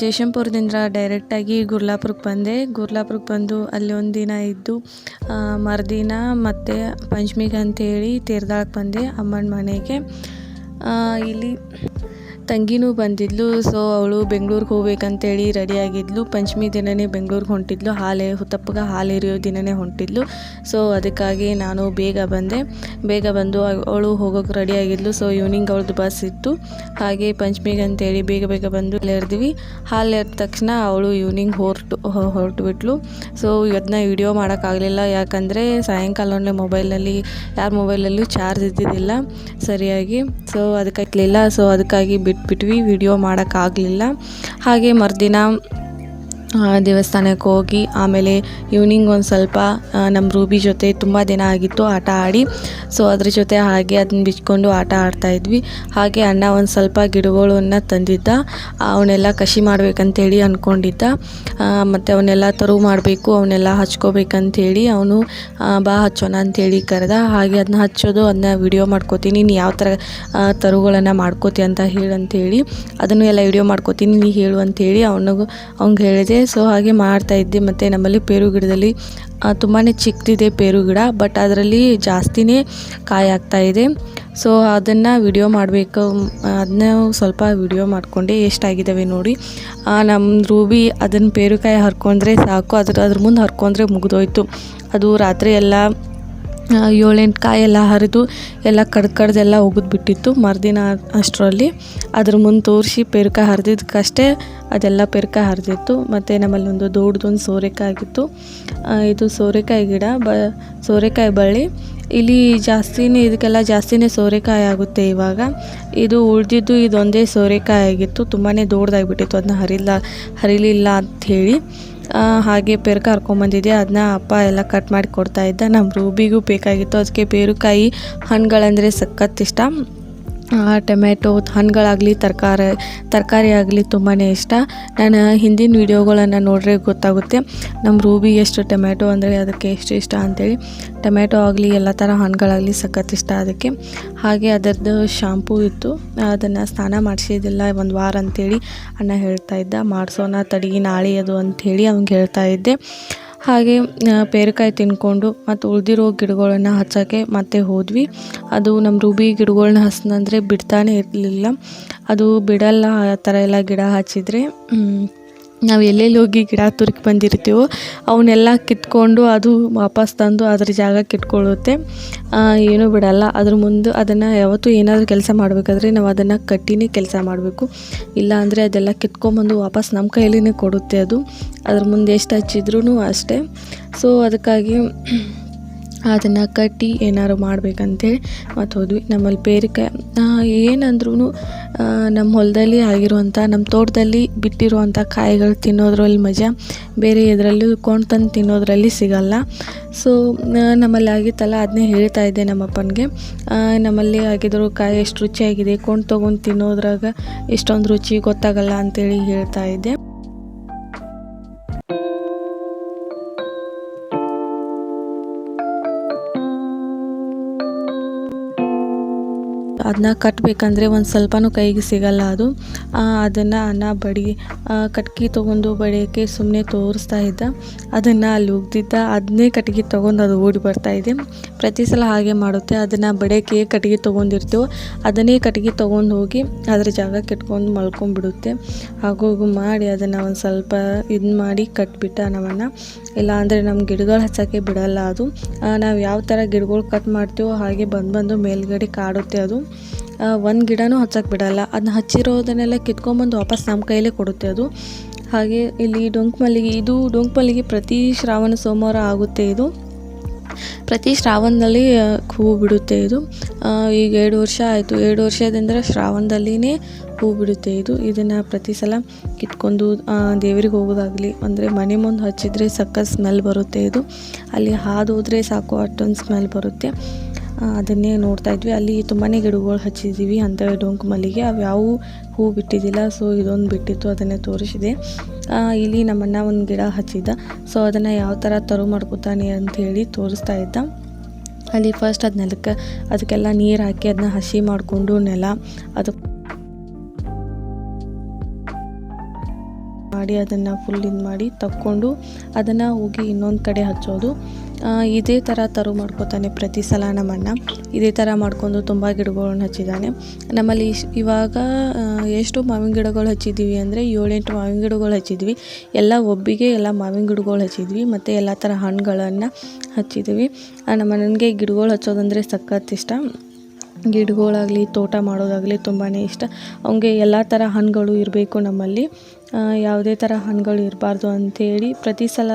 ಜಯಶಂಪುರದಿಂದ ಡೈರೆಕ್ಟಾಗಿ ಗುರ್ಲಾಪುರಕ್ಕೆ ಬಂದೆ. ಗುರ್ಲಾಪುರಕ್ಕೆ ಬಂದು ಅಲ್ಲಿ ಒಂದು ದಿನ ಇದ್ದು ಮರುದಿನ ಮತ್ತು ಪಂಚಮಿಗೆ ಅಂತೇಳಿ ತೀರ್ದಾಳಕ್ಕೆ ಬಂದೆ ಅಮ್ಮನ ಮನೆಗೆ. ಇಲ್ಲಿ ತಂಗಿನೂ ಬಂದಿದ್ಲು ಸೊ ಅವಳು ಬೆಂಗಳೂರಿಗೆ ಹೋಗ್ಬೇಕಂತೇಳಿ ರೆಡಿಯಾಗಿದ್ಲು ಪಂಚಮಿ ದಿನನೇ ಬೆಂಗಳೂರಿಗೆ ಹೊಂಟಿದ್ಲು. ಹಾಲೆ ತಪ್ಪಗೆ ಹಾಲು ಎರಿಯೋ ದಿನನೇ ಹೊಂಟಿದ್ಲು. ಸೊ ಅದಕ್ಕಾಗಿ ನಾನು ಬೇಗ ಬಂದೆ. ಬೇಗ ಬಂದು ಅವಳು ಹೋಗೋಕೆ ರೆಡಿಯಾಗಿದ್ಲು ಸೊ ಈವ್ನಿಂಗ್ ಅವಳದು ಬಸ್ ಇತ್ತು. ಹಾಗೆ ಪಂಚಮಿಗೆ ಅಂತೇಳಿ ಬೇಗ ಬೇಗ ಬಂದು ಹಾಲು ಎರೆದ ತಕ್ಷಣ ಅವಳು ಈವ್ನಿಂಗ್ ಹೊರಟು ಹೊರಟು ಬಿಟ್ಲು ಸೊ ಇವತ್ತನ್ನ ವಿಡಿಯೋ ಮಾಡೋಕ್ಕಾಗಲಿಲ್ಲ. ಯಾಕಂದರೆ ಸಾಯಂಕಾಲ ಮೊಬೈಲಲ್ಲಿ ಯಾರ ಮೊಬೈಲಲ್ಲೂ ಚಾರ್ಜ್ ಇದ್ದಿದ್ದಿಲ್ಲ ಸರಿಯಾಗಿ. ಸೊ ಅದಕ್ಕಾಗಲಿಲ್ಲ. ಸೊ ಅದಕ್ಕಾಗಿ ಬಿಟ್ಬಿಟ್ವಿ ವಿಡಿಯೋ ಮಾಡೋಕ್ಕಾಗಲಿಲ್ಲ. ಹಾಗೆ ಮರುದಿನ ದೇವಸ್ಥಾನಕ್ಕೆ ಹೋಗಿ ಆಮೇಲೆ ಈವ್ನಿಂಗ್ ಒಂದು ಸ್ವಲ್ಪ ನಮ್ಮ ರೂಬಿ ಜೊತೆ ತುಂಬ ದಿನ ಆಗಿತ್ತು ಆಟ ಆಡಿ. ಸೊ ಅದ್ರ ಜೊತೆ ಹಾಗೆ ಅದನ್ನ ಬಿಚ್ಕೊಂಡು ಆಟ ಆಡ್ತಾ ಇದ್ವಿ. ಹಾಗೆ ಅಣ್ಣ ಒಂದು ಸ್ವಲ್ಪ ಗಿಡಗಳನ್ನ ತಂದಿದ್ದ. ಅವನ್ನೆಲ್ಲ ಕಸಿ ಮಾಡ್ಬೇಕಂತೇಳಿ ಅಂದ್ಕೊಂಡಿದ್ದ ಮತ್ತು ಅವನ್ನೆಲ್ಲ ತರು ಮಾಡಬೇಕು, ಅವನ್ನೆಲ್ಲ ಹಚ್ಕೋಬೇಕಂತೇಳಿ ಅವನು ಬಾ ಹಚ್ಚೋಣ ಅಂತೇಳಿ ಕರೆದ. ಹಾಗೆ ಅದನ್ನ ಹಚ್ಚೋದು ಅದನ್ನ ವಿಡಿಯೋ ಮಾಡ್ಕೋತೀನಿ, ನೀನು ಯಾವ ಥರ ತರುಗಳನ್ನು ಮಾಡ್ಕೋತಿ ಅಂತ ಹೇಳಂತೇಳಿ, ಅದನ್ನು ಎಲ್ಲ ವಿಡಿಯೋ ಮಾಡ್ಕೋತೀನಿ ನೀನು ಹೇಳು ಅಂತೇಳಿ ಅವನಿಗೂ, ಅವ್ನಿಗೆ ಹೇಳಿದೆ. ಸೊ ಹಾಗೆ ಮಾಡ್ತಾ ಇದ್ದೆ. ಮತ್ತು ನಮ್ಮಲ್ಲಿ ಪೇರು ಗಿಡದಲ್ಲಿ ತುಂಬಾ ಚಿಕ್ಕದಿದೆ ಪೇರು ಗಿಡ ಬಟ್ ಅದರಲ್ಲಿ ಜಾಸ್ತಿನೇ ಕಾಯಿ ಆಗ್ತಾ ಇದೆ. ಸೊ ಅದನ್ನು ವಿಡಿಯೋ ಮಾಡಬೇಕು, ಅದನ್ನ ಸ್ವಲ್ಪ ವಿಡಿಯೋ ಮಾಡಿಕೊಂಡೆ. ಎಷ್ಟಾಗಿದ್ದಾವೆ ನೋಡಿ. ನಮ್ಮ ರೂಬಿ ಅದನ್ನು ಪೇರುಕಾಯಿ ಹರ್ಕೊಂಡ್ರೆ ಸಾಕು. ಅದ್ರ ಅದ್ರ ಮುಂದೆ ಹರ್ಕೊಂಡ್ರೆ ಮುಗಿದೋಯ್ತು. ಅದು ರಾತ್ರಿ ಎಲ್ಲ ಏಳೆಂಟು ಕಾಯೆಲ್ಲ ಹರಿದು ಎಲ್ಲ ಕಡ್ದು ಕಡ್ದೆಲ್ಲ ಬಿಟ್ಟಿತ್ತು ಮರುದಿನ ಅಷ್ಟರಲ್ಲಿ. ಅದ್ರ ಮುಂದೆ ತೋರಿಸಿ ಪೆರ್ಕ ಹರಿದಿದ್ದಕ್ಕಷ್ಟೇ ಅದೆಲ್ಲ ಪೆರ್ಕ ಹರಿದಿತ್ತು. ಮತ್ತು ನಮ್ಮಲ್ಲಿ ಒಂದು ದೊಡ್ಡದೊಂದು ಸೋರೆಕಾಯಿ ಆಗಿತ್ತು ಇದು ಸೋರೆಕಾಯಿ ಗಿಡ, ಬ, ಸೋರೆಕಾಯಿ ಬಳ್ಳಿ. ಇಲ್ಲಿ ಜಾಸ್ತಿನೇ, ಇದಕ್ಕೆಲ್ಲ ಜಾಸ್ತಿನೇ ಸೋರೆಕಾಯಿ ಆಗುತ್ತೆ ಇವಾಗ. ಇದು ಉಳಿದಿದ್ದು ಇದೊಂದೇ ಸೋರೆಕಾಯಿ ಆಗಿತ್ತು. ತುಂಬಾ ದೊಡ್ಡದಾಗಿಬಿಟ್ಟಿತ್ತು ಅದನ್ನ ಹರಿಲ್ಲ, ಹರಿಲಿಲ್ಲ ಅಂಥೇಳಿ ಹಾಗೆ ಪೇರು ಹರ್ಕೊಂಬಂದಿದ್ದೆ ಅದನ್ನ ಅಪ್ಪ ಎಲ್ಲ ಕಟ್ ಮಾಡಿ ಕೊಡ್ತಾ ಇದ್ದ. ನಮ್ಮ ರೂಬಿಗೂ ಬೇಕಾಗಿತ್ತು. ಅದಕ್ಕೆ ಪೇರುಕಾಯಿ ಹಣ್ಣುಗಳಂದರೆ ಸಖತ್ ಇಷ್ಟ. ಟೊಮೆಟೊ, ಹಣ್ಣುಗಳಾಗಲಿ, ತರಕಾರಿ ತರಕಾರಿ ಆಗಲಿ ತುಂಬಾ ಇಷ್ಟ. ನಾನು ಹಿಂದಿನ ವೀಡಿಯೋಗಳನ್ನು ನೋಡ್ರೆ ಗೊತ್ತಾಗುತ್ತೆ ನಮ್ಮ ರೂಬಿ ಎಷ್ಟು ಟೊಮೆಟೊ ಅಂದರೆ ಅದಕ್ಕೆ ಎಷ್ಟು ಇಷ್ಟ ಅಂತೇಳಿ. ಟೊಮೆಟೊ ಆಗಲಿ, ಎಲ್ಲ ಥರ ಹಣ್ಣುಗಳಾಗಲಿ ಸಖತ್ ಇಷ್ಟ ಅದಕ್ಕೆ. ಹಾಗೆ ಅದರದ್ದು ಶಾಂಪೂ ಇತ್ತು. ಅದನ್ನು ಸ್ನಾನ ಮಾಡಿಸಿದಿಲ್ಲ ಒಂದು ವಾರ ಅಂತೇಳಿ ಅಣ್ಣ ಹೇಳ್ತಾ ಇದ್ದ. ಮಾಡಿಸೋಣ ತಡಿ, ನಾಳೆ ಅದು ಅಂಥೇಳಿ ಅವ್ನಿಗೆ ಹೇಳ್ತಾ ಇದ್ದೆ. ಹಾಗೆ ಪೇರೆಕಾಯಿ ತಿನ್ಕೊಂಡು ಮತ್ತು ಉಳಿದಿರೋ ಗಿಡಗಳನ್ನು ಹಚ್ಚೋಕ್ಕೆ ಮತ್ತೆ ಹೋದ್ವಿ. ಅದು ನಮ್ಮ ರೂಬಿ ಗಿಡಗಳನ್ನ ಹಚ್ನಂದ್ರೆ ಬಿಡ್ತಾನೆ ಇರಲಿಲ್ಲ. ಅದು ಬಿಡಲ್ಲ, ಆ ಥರ ಎಲ್ಲ ಗಿಡ ಹಚ್ಚಿದರೆ. ನಾವು ಎಲ್ಲೆಲ್ಲಿ ಹೋಗಿ ಗಿಡ ತುರುಕಿ ಬಂದಿರ್ತೀವೋ ಅವನ್ನೆಲ್ಲ ಕಿತ್ಕೊಂಡು ಅದು ವಾಪಸ್ ತಂದು ಅದ್ರ ಜಾಗಕ್ಕೆ ಇಟ್ಕೊಳ್ಳುತ್ತೆ ಏನೂ ಬಿಡಲ್ಲ. ಅದ್ರ ಮುಂದೆ ಅದನ್ನು ಯಾವತ್ತೂ ಏನಾದರೂ ಕೆಲಸ ಮಾಡಬೇಕಾದ್ರೆ ನಾವು ಅದನ್ನು ಕಟ್ಟಿನೇ ಕೆಲಸ ಮಾಡಬೇಕು. ಇಲ್ಲ ಅಂದರೆ ಅದೆಲ್ಲ ಕಿತ್ಕೊಂಬಂದು ವಾಪಸ್ ನಮ್ಮ ಕೈಲಿನೇ ಕೊಡುತ್ತೆ ಅದು. ಅದ್ರ ಮುಂದೆ ಎಷ್ಟು ಹಚ್ಚಿದ್ರೂ ಅಷ್ಟೇ. ಸೊ ಅದಕ್ಕಾಗಿ ಅದನ್ನು ಕಟ್ಟಿ ಏನಾದ್ರು ಮಾಡ್ಬೇಕಂತೇಳಿ ಮತ್ತು ಹೋದ್ವಿ ನಮ್ಮಲ್ಲಿ ಪೇರಿಕಾಯಿ ಏನಂದ್ರೂ ನಮ್ಮ ಹೊಲದಲ್ಲಿ ಆಗಿರುವಂಥ ನಮ್ಮ ತೋಟದಲ್ಲಿ ಬಿಟ್ಟಿರುವಂಥ ಕಾಯಿಗಳು ತಿನ್ನೋದ್ರಲ್ಲಿ ಮಜಾ, ಬೇರೆ ಇದರಲ್ಲೂ ಕೊಂಡು ತಂದು ತಿನ್ನೋದ್ರಲ್ಲಿ ಸಿಗಲ್ಲ. ಸೊ ನಮ್ಮಲ್ಲಿ ಆಗಿತ್ತಲ್ಲ ಅದನ್ನೇ ಹೇಳ್ತಾ ಇದ್ದೆ ನಮ್ಮಪ್ಪನಿಗೆ. ನಮ್ಮಲ್ಲಿ ಆಗಿದ್ರು ಕಾಯಿ ಎಷ್ಟು ರುಚಿಯಾಗಿದೆ, ಕೊಂಡು ತೊಗೊಂಡು ತಿನ್ನೋದ್ರಾಗ ಎಷ್ಟೊಂದು ರುಚಿ ಗೊತ್ತಾಗಲ್ಲ ಅಂತೇಳಿ ಹೇಳ್ತಾ ಇದ್ದೆ. ಅದನ್ನ ಕಟ್ಟಬೇಕಂದ್ರೆ ಒಂದು ಸ್ವಲ್ಪನೂ ಕೈಗೆ ಸಿಗಲ್ಲ ಅದು. ಅದನ್ನು ಅನ್ನ ಬಡಿ ಕಟ್ಗೆ ತೊಗೊಂಡು ಬಡಿಯೋಕ್ಕೆ ಸುಮ್ಮನೆ ತೋರಿಸ್ತಾ ಇದ್ದ. ಅದನ್ನು ಅಲ್ಲಿ ಉಗ್ದಿದ್ದ. ಅದನ್ನೇ ಕಟ್ಗೆ ತೊಗೊಂಡು ಅದು ಓಡಿ ಬರ್ತಾ ಇದೆ. ಪ್ರತಿ ಸಲ ಹಾಗೆ ಮಾಡುತ್ತೆ. ಅದನ್ನು ಬಡಕ್ಕೆ ಕಟ್ಟಿಗೆ ತೊಗೊಂಡಿರ್ತೀವೋ ಅದನ್ನೇ ಕಟ್ಟಿಗೆ ತೊಗೊಂಡು ಹೋಗಿ ಅದ್ರ ಜಾಗಕ್ಕೆ ಇಟ್ಕೊಂಡು ಮಲ್ಕೊಂಡ್ಬಿಡುತ್ತೆ. ಹಾಗೂ ಮಾಡಿ ಅದನ್ನು ಒಂದು ಸ್ವಲ್ಪ ಇದು ಮಾಡಿ ಕಟ್ಬಿಟ್ಟ ನಮ್ಮನ್ನು ಇಲ್ಲ ಅಂದರೆ ನಮ್ಮ ಗಿಡಗಳು ಹಚ್ಚೋಕ್ಕೆ ಬಿಡಲ್ಲ ಅದು. ನಾವು ಯಾವ ಥರ ಗಿಡಗಳು ಕಟ್ ಮಾಡ್ತೀವೋ ಹಾಗೆ ಬಂದು ಬಂದು ಮೇಲ್ಗಡೆ ಕಾಡುತ್ತೆ ಅದು. ಒಂದು ಗಿಡನೂ ಹಚ್ಚಕ್ಕೆ ಬಿಡಲ್ಲ. ಅದನ್ನ ಹಚ್ಚಿರೋದನ್ನೆಲ್ಲ ಕಿತ್ಕೊಂಬಂದು ವಾಪಸ್ ನಮ್ಮ ಕೈಲೇ ಕೊಡುತ್ತೆ ಅದು. ಹಾಗೆ ಇಲ್ಲಿ ಡೊಂಕ್ ಮಲ್ಲಿಗೆ, ಇದು ಡೊಂಕ್ ಮಲ್ಲಿಗೆ ಪ್ರತಿ ಶ್ರಾವಣ ಸೋಮವಾರ ಆಗುತ್ತೆ ಇದು. ಪ್ರತಿ ಶ್ರಾವಣದಲ್ಲಿ ಹೂ ಬಿಡುತ್ತೆ ಇದು. ಈಗ ಎರಡು ವರ್ಷ ಆಯಿತು. ಎರಡು ವರ್ಷದಿಂದ ಶ್ರಾವಣದಲ್ಲಿನೇ ಹೂ ಬಿಡುತ್ತೆ ಇದು. ಇದನ್ನು ಪ್ರತಿ ಸಲ ಕಿತ್ಕೊಂಡು ದೇವರಿಗೆ ಹೋಗೋದಾಗಲಿ, ಅಂದರೆ ಮನೆ ಮುಂದೆ ಹಚ್ಚಿದ್ರೆ ಸಕ್ಕ ಸ್ಮೆಲ್ ಬರುತ್ತೆ ಇದು. ಅಲ್ಲಿ ಹಾದು ಹೋದರೆ ಸಾಕು, ಅಷ್ಟೊಂದು ಸ್ಮೆಲ್ ಬರುತ್ತೆ. ಅದನ್ನೇ ನೋಡ್ತಾ ಇದ್ವಿ. ಅಲ್ಲಿ ತುಂಬಾ ಗಿಡಗಳು ಹಚ್ಚಿದ್ದೀವಿ ಅಂತ ಡೊಂಕು ಮಲ್ಲಿಗೆ. ಅವು ಯಾವೂ ಹೂ ಬಿಟ್ಟಿದ್ದಿಲ್ಲ, ಸೊ ಇದೊಂದು ಬಿಟ್ಟಿತ್ತು, ಅದನ್ನೇ ತೋರಿಸಿದೆ. ಇಲ್ಲಿ ನಮ್ಮಣ್ಣ ಒಂದು ಗಿಡ ಹಚ್ಚಿದ್ದ ಸೊ ಅದನ್ನು ಯಾವ ಥರ ತರು ಮಾಡ್ಕೊತಾನೆ ಅಂತ ಹೇಳಿ ತೋರಿಸ್ತಾ ಇದ್ದ. ಅಲ್ಲಿ ಫಸ್ಟ್ ಅದು ನೆಲಕ್ಕೆ, ಅದಕ್ಕೆಲ್ಲ ನೀರು ಹಾಕಿ ಅದನ್ನ ಹಸಿ ಮಾಡಿಕೊಂಡು ನೆಲ ಅದು ಮಾಡಿ ಅದನ್ನು ಫುಲ್ ಇದು ಮಾಡಿ ತಕ್ಕೊಂಡು ಅದನ್ನು ಹೋಗಿ ಇನ್ನೊಂದು ಕಡೆ ಹಚ್ಚೋದು. ಇದೇ ಥರ ತರು ಮಾಡ್ಕೋತಾನೆ ಪ್ರತಿ ಸಲ ನಮ್ಮಣ್ಣ. ಇದೇ ಥರ ಮಾಡ್ಕೊಂಡು ತುಂಬ ಗಿಡಗಳನ್ನ ಹಚ್ಚಿದ್ದಾನೆ ನಮ್ಮಲ್ಲಿ ಇವಾಗ ಎಷ್ಟು ಮಾವಿನ ಗಿಡಗಳು ಹಚ್ಚಿದ್ದೀವಿ ಅಂದರೆ ಏಳೆಂಟು ಮಾವಿನ ಗಿಡಗಳು ಹಚ್ಚಿದ್ವಿ. ಎಲ್ಲ ಒಬ್ಬಿಗೆ ಎಲ್ಲ ಮಾವಿನ ಗಿಡಗಳು ಹಚ್ಚಿದ್ವಿ. ಮತ್ತು ಎಲ್ಲ ಥರ ಹಣ್ಣುಗಳನ್ನು ಹಚ್ಚಿದ್ವಿ. ನಮ್ಮ ನನಗೆ ಗಿಡಗಳು ಹಚ್ಚೋದಂದರೆ ಸಖತ್ ಇಷ್ಟ. ಗಿಡಗಳಾಗಲಿ, ತೋಟ ಮಾಡೋದಾಗಲಿ ತುಂಬಾ ಇಷ್ಟ. ಅವ್ನಿಗೆ ಎಲ್ಲ ಥರ ಹಣ್ಣುಗಳು ಇರಬೇಕು ನಮ್ಮಲ್ಲಿ. ಯಾವುದೇ ಥರ ಹಣ್ಣುಗಳು ಇರಬಾರ್ದು ಅಂಥೇಳಿ ಪ್ರತಿ ಸಲ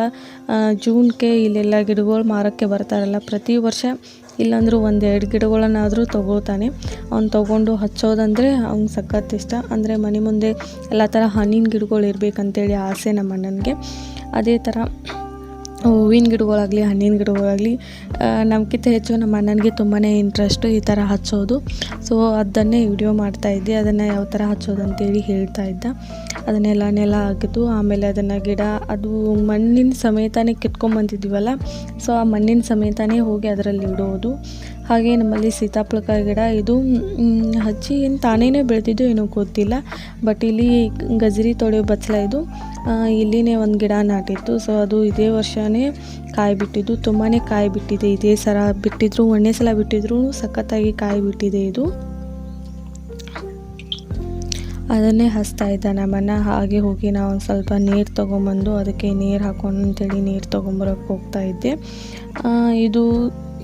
ಜೂನ್ಗೆ ಇಲ್ಲೆಲ್ಲ ಗಿಡಗಳು ಮಾರೋಕ್ಕೆ ಬರ್ತಾರಲ್ಲ, ಪ್ರತಿ ವರ್ಷ ಇಲ್ಲಾಂದ್ರೂ ಒಂದೆರಡು ಗಿಡಗಳನ್ನಾದರೂ ತೊಗೋತಾನೆ. ಅವ್ನು ತೊಗೊಂಡು ಹಚ್ಚೋದಂದರೆ ಅವ್ನಿಗೆ ಸಖತ್ ಇಷ್ಟ. ಅಂದರೆ ಮನೆ ಮುಂದೆ ಎಲ್ಲ ಥರ ಹಣ್ಣಿನ ಗಿಡಗಳು ಇರಬೇಕಂತೇಳಿ ಆಸೆ ನಮ್ಮ ಅಣ್ಣನಿಗೆ ಅದೇ ಥರ ಹೂವಿನ ಗಿಡಗಳಾಗಲಿ, ಹಣ್ಣಿನ ಗಿಡಗಳಾಗಲಿ ನಮ್ಗಿಂತ ಹೆಚ್ಚು ನಮ್ಮ ಅಣ್ಣನಿಗೆ ತುಂಬಾ ಇಂಟ್ರೆಸ್ಟು ಈ ಥರ ಹಚ್ಚೋದು. ಸೊ ಅದನ್ನೇ ವಿಡಿಯೋ ಮಾಡ್ತಾಯಿದ್ದೆ ಅದನ್ನು ಯಾವ ಥರ ಹಚ್ಚೋದು ಅಂತೇಳಿ ಹೇಳ್ತಾ ಇದ್ದ. ಅದನ್ನೆಲ್ಲ, ನೆಲ ಹಾಕಿದ್ದು, ಆಮೇಲೆ ಅದನ್ನು ಗಿಡ, ಅದು ಮಣ್ಣಿನ ಸಮೇತನೇ ಕಿತ್ಕೊಂಬಂದಿದ್ದೀವಲ್ಲ ಸೊ ಆ ಮಣ್ಣಿನ ಸಮೇತನೇ ಹೋಗಿ ಅದರಲ್ಲಿ ಇಡೋದು. ಹಾಗೆ ನಮ್ಮಲ್ಲಿ ಸೀತಾಫಲಕಾಯಿ ಗಿಡ ಇದು ಹಚ್ಚಿ ಏನು ತಾನೇ ಬೆಳೆದಿದ್ದು ಏನೋ ಗೊತ್ತಿಲ್ಲ. ಬಟ್ ಇಲ್ಲಿ ಗಜರಿ ತೊಳೆಯೋ ಬಚ್ಚಲ ಇದು ಇಲ್ಲಿನೇ ಒಂದು ಗಿಡ ನಾಟಿತ್ತು ಸೊ ಅದು ಇದೇ ವರ್ಷವೇ ಕಾಯಿ ಬಿಟ್ಟಿದ್ದು. ತುಂಬಾ ಕಾಯಿ ಬಿಟ್ಟಿದೆ. ಇದೇ ಸಲ ಬಿಟ್ಟಿದ್ರು, ಒಂದೇ ಸಲ ಬಿಟ್ಟಿದ್ರು, ಸಖತ್ತಾಗಿ ಕಾಯಿ ಬಿಟ್ಟಿದೆ ಇದು. ಅದನ್ನೇ ಹಸ್ತಾ ಇದ್ದ ನಮ್ಮನ್ನ ಹಾಗೆ ಹೋಗಿ ನಾವು ಒಂದು ಸ್ವಲ್ಪ ನೀರು ತೊಗೊಂಬಂದು, ಅದಕ್ಕೆ ನೀರು ಹಾಕೊಂಡು ಅಂತೇಳಿ ನೀರು ತೊಗೊಂಬರೋಕೆ ಹೋಗ್ತಾ ಇದ್ದೆ. ಇದು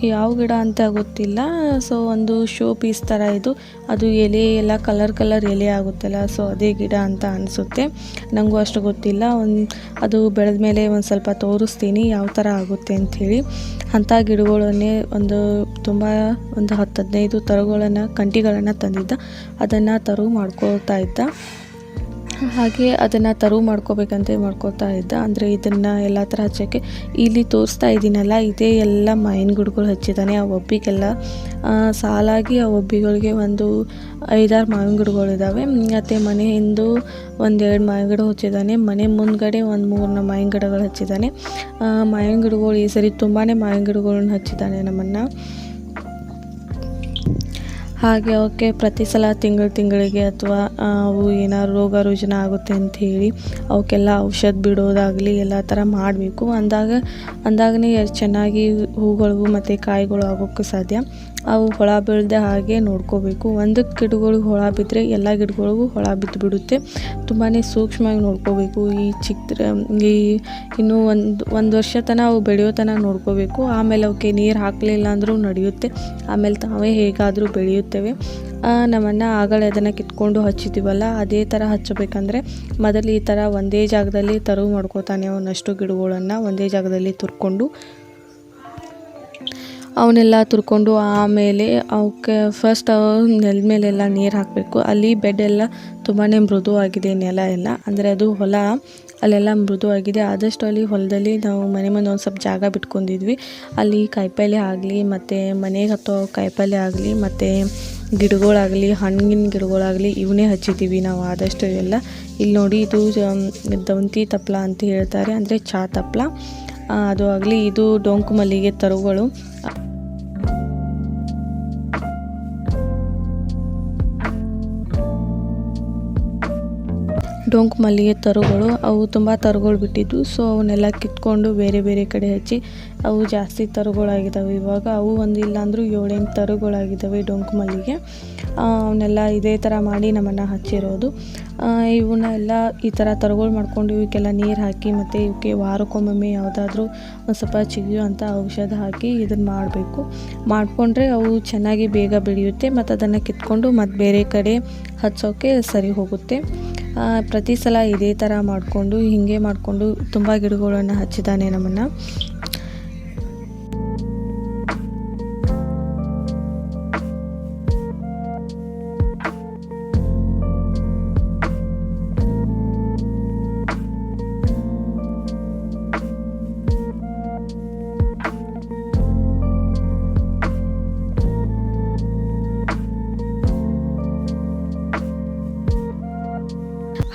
ಯಾವ ಗಿಡ ಅಂತ ಗೊತ್ತಿಲ್ಲ. ಸೊ ಒಂದು ಶೋ ಪೀಸ್ ಥರ ಇದು. ಅದು ಎಲೆ ಎಲ್ಲ ಕಲರ್ ಕಲರ್ ಎಲೆ ಆಗುತ್ತಲ್ಲ ಸೊ ಅದೇ ಗಿಡ ಅಂತ ಅನಿಸುತ್ತೆ. ನನಗೂ ಅಷ್ಟು ಗೊತ್ತಿಲ್ಲ. ಒಂದು, ಅದು ಬೆಳೆದ ಮೇಲೆ ಒಂದು ಸ್ವಲ್ಪ ತೋರಿಸ್ತೀನಿ ಯಾವ ಥರ ಆಗುತ್ತೆ ಅಂಥೇಳಿ. ಅಂಥ ಗಿಡಗಳನ್ನೇ ಒಂದು ತುಂಬ ಒಂದು ಹತ್ತು ಹದಿನೈದು ತರುಗಳನ್ನು, ಕಂಟಿಗಳನ್ನು ತಂದಿದ್ದ. ಅದನ್ನು ತರು ಮಾಡ್ಕೊಳ್ತಾ ಇದ್ದ. ಹಾಗೆ ಅದನ್ನು ತರು ಮಾಡ್ಕೋಬೇಕಂತ ಮಾಡ್ಕೊತಾ ಇದ್ದ. ಅಂದರೆ ಇದನ್ನು ಎಲ್ಲ ಥರ ಹಚ್ಚೋಕ್ಕೆ ಇಲ್ಲಿ ತೋರಿಸ್ತಾ ಇದ್ದೀನಲ್ಲ ಇದೇ ಎಲ್ಲ ಮಾವಿನ ಗಿಡಗಳು ಹಚ್ಚಿದ್ದಾನೆ ಆ ಒಬ್ಬಿಗೆಲ್ಲ ಸಾಲಾಗಿ ಆ ಒಬ್ಬಿಗಳಿಗೆ ಒಂದು ಐದಾರು ಮಾವಿನ ಗಿಡಗಳಿದ್ದಾವೆ ಮತ್ತು ಮನೆ ಹಿಂದು ಒಂದೆರಡು ಮಾವಿನ ಗಿಡ ಹಚ್ಚಿದ್ದಾನೆ ಮನೆ ಮುಂದ್ಗಡೆ ಒಂದು ಮೂರು ಮಾವಿನ ಗಿಡಗಳು ಹಚ್ಚಿದ್ದಾನೆ ಮಾವಿನ ಗಿಡಗಳು ಈ ಸರಿ ತುಂಬಾ ಮಾವಿನ ಗಿಡಗಳನ್ನ ಹಚ್ಚಿದ್ದಾನೆ ನಮ್ಮನ್ನು. ಹಾಗೆ ಅವಕ್ಕೆ ಪ್ರತಿ ಸಲ ತಿಂಗಳು ತಿಂಗಳಿಗೆ ಅಥವಾ ಅವು ಏನಾದ್ರು ರೋಗ ರುಜಿನ ಆಗುತ್ತೆ ಅಂತ ಹೇಳಿ ಅವಕ್ಕೆಲ್ಲ ಔಷಧ ಬಿಡೋದಾಗಲಿ ಎಲ್ಲ ಥರ ಮಾಡಬೇಕು. ಅಂದಾಗ, ಅಂದಾಗನೇ ಚೆನ್ನಾಗಿ ಹೂಗಳಿಗೂ ಮತ್ತು ಕಾಯಿಗಳು ಆಗೋಕ್ಕೆ ಸಾಧ್ಯ. ಅವು ಹೊಳ ಬೀಳದೆ ಹಾಗೆ ನೋಡ್ಕೋಬೇಕು. ಒಂದು ಗಿಡಗಳಿಗೆ ಹೊಳ ಬಿದ್ದರೆ ಎಲ್ಲ ಗಿಡಗಳಿಗೂ ಹೊಳ ಬಿದ್ದು ಬಿಡುತ್ತೆ. ತುಂಬಾ ಸೂಕ್ಷ್ಮವಾಗಿ ನೋಡ್ಕೋಬೇಕು. ಈ ಚಿತ್ರ, ಈ, ಇನ್ನೂ ಒಂದು ಒಂದು ವರ್ಷ ತನಕ ಅವು ಬೆಳೆಯೋ ತನಕ ನೋಡ್ಕೋಬೇಕು. ಆಮೇಲೆ ಅವಕ್ಕೆ ನೀರು ಹಾಕಲಿಲ್ಲ ಅಂದರೂ ನಡೆಯುತ್ತೆ. ಆಮೇಲೆ ತಾವೇ ಹೇಗಾದರೂ ಬೆಳೆಯುತ್ತವೆ ಆ, ನಮ್ಮನ್ನು ಆಗಲೇ ಅದನ್ನು ಕಿತ್ಕೊಂಡು ಹಚ್ಚಿದ್ದೀವಲ್ಲ ಅದೇ ಥರ ಹಚ್ಚಬೇಕಂದ್ರೆ ಮೊದಲು ಈ ಥರ ಒಂದೇ ಜಾಗದಲ್ಲಿ ತರು ಮಾಡ್ಕೋತಾನೆ ಅವನಷ್ಟು ಗಿಡಗಳನ್ನು ಒಂದೇ ಜಾಗದಲ್ಲಿ ತುರ್ಕೊಂಡು ಅವನ್ನೆಲ್ಲ ತುರ್ಕೊಂಡು ಆಮೇಲೆ ಅವಕ್ಕೆ ಫಸ್ಟ್ ನೆಲದ ಮೇಲೆಲ್ಲ ನೀರು ಹಾಕಬೇಕು. ಅಲ್ಲಿ ಬೆಡ್ ಎಲ್ಲ ತುಂಬಾ ಮೃದುವಾಗಿದೆ ನೆಲ ಎಲ್ಲ. ಅಂದರೆ ಅದು ಹೊಲ ಅಲ್ಲೆಲ್ಲ ಮೃದುವಾಗಿದೆ. ಆದಷ್ಟು ಅಲ್ಲಿ ಹೊಲದಲ್ಲಿ ನಾವು ಮನೆ ಮುಂದೆ ಒಂದು ಸ್ವಲ್ಪ ಜಾಗ ಬಿಟ್ಕೊಂಡಿದ್ವಿ. ಅಲ್ಲಿ ಕಾಯಿಪಲ್ಯ ಆಗಲಿ, ಮತ್ತು ಮನೆಗೆ ಹತ್ತೋ ಕಾಯಿಪಲ್ಯ ಆಗಲಿ, ಮತ್ತು ಗಿಡಗಳಾಗಲಿ, ಹಣ್ಣಿನ ಗಿಡಗಳಾಗಲಿ ಇವನ್ನೇ ಹಚ್ಚಿದ್ದೀವಿ ನಾವು ಆದಷ್ಟು ಎಲ್ಲ. ಇಲ್ಲಿ ನೋಡಿ ಇದು ದಂತಿ ತಪ್ಪಲ ಅಂತ ಹೇಳ್ತಾರೆ. ಅಂದರೆ ಚಾ ತಪ್ಪಲ ಅದು ಆಗಲಿ ಇದು ಡೊಂಕು ಮಲ್ಲಿಗೆ ತರುಗಳು. ಡೊಂಕು ಮಲ್ಲಿಗೆ ತರುಗಳು, ಅವು ತುಂಬ ತರುಗಳು ಬಿಟ್ಟಿದ್ದು. ಸೊ ಅವನ್ನೆಲ್ಲ ಕಿತ್ಕೊಂಡು ಬೇರೆ ಬೇರೆ ಕಡೆ ಹಚ್ಚಿ, ಅವು ಜಾಸ್ತಿ ತರುಗಳಾಗಿದ್ದಾವೆ. ಇವಾಗ ಅವು ಒಂದು ಅಂದರೂ ಏಳೆಂಟು ತರುಗಳಾಗಿದ್ದಾವೆ ಡೊಂಕು ಮಲ್ಲಿಗೆ. ಅವನ್ನೆಲ್ಲ ಇದೇ ಥರ ಮಾಡಿ ನಮ್ಮನ್ನು ಹಚ್ಚಿರೋದು. ಇವನ್ನೆಲ್ಲ ಈ ಥರ ತರುಗಳು ಮಾಡ್ಕೊಂಡು ಇವಕ್ಕೆಲ್ಲ ನೀರು ಹಾಕಿ ಮತ್ತು ಇವಕ್ಕೆ ವಾರಕ್ಕೊಮ್ಮೊಮ್ಮೆ ಯಾವುದಾದ್ರೂ ಒಂದು ಸ್ವಲ್ಪ ಚಿಗಿಯುವಂಥ ಔಷಧ ಹಾಕಿ ಇದನ್ನು ಮಾಡಬೇಕು. ಮಾಡಿಕೊಂಡ್ರೆ ಅವು ಚೆನ್ನಾಗಿ ಬೇಗ ಬೆಳೆಯುತ್ತೆ, ಮತ್ತು ಅದನ್ನು ಕಿತ್ಕೊಂಡು ಮತ್ತು ಬೇರೆ ಕಡೆ ಹಚ್ಚೋಕ್ಕೆ ಸರಿ ಹೋಗುತ್ತೆ. ಪ್ರತಿ ಸಲ ಇದೇ ಥರ ಮಾಡಿಕೊಂಡು ಹೀಗೆ ಮಾಡಿಕೊಂಡು ತುಂಬ ಗಿಡಗಳನ್ನು ಹಚ್ಚಿದ್ದಾನೆ ನಮ್ಮನ್ನು.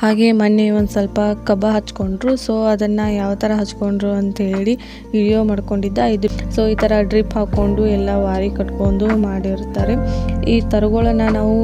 ಹಾಗೆ ಮೊನ್ನೆ ಒಂದು ಸ್ವಲ್ಪ ಕಬ್ಬ ಹಚ್ಕೊಂಡ್ರು ಸೊ ಅದನ್ನು ಯಾವ ಥರ ಹಚ್ಕೊಂಡ್ರು ಅಂತ ಹೇಳಿ ವಿಡಿಯೋ ಮಾಡ್ಕೊಂಡಿದ್ದ ಇದು. ಸೊ ಈ ಥರ ಡ್ರಿಪ್ ಹಾಕ್ಕೊಂಡು ಎಲ್ಲ ವಾರಿ ಕಟ್ಕೊಂಡು ಮಾಡಿರ್ತಾರೆ. ಈ ಥರಗಳನ್ನ ನಾವು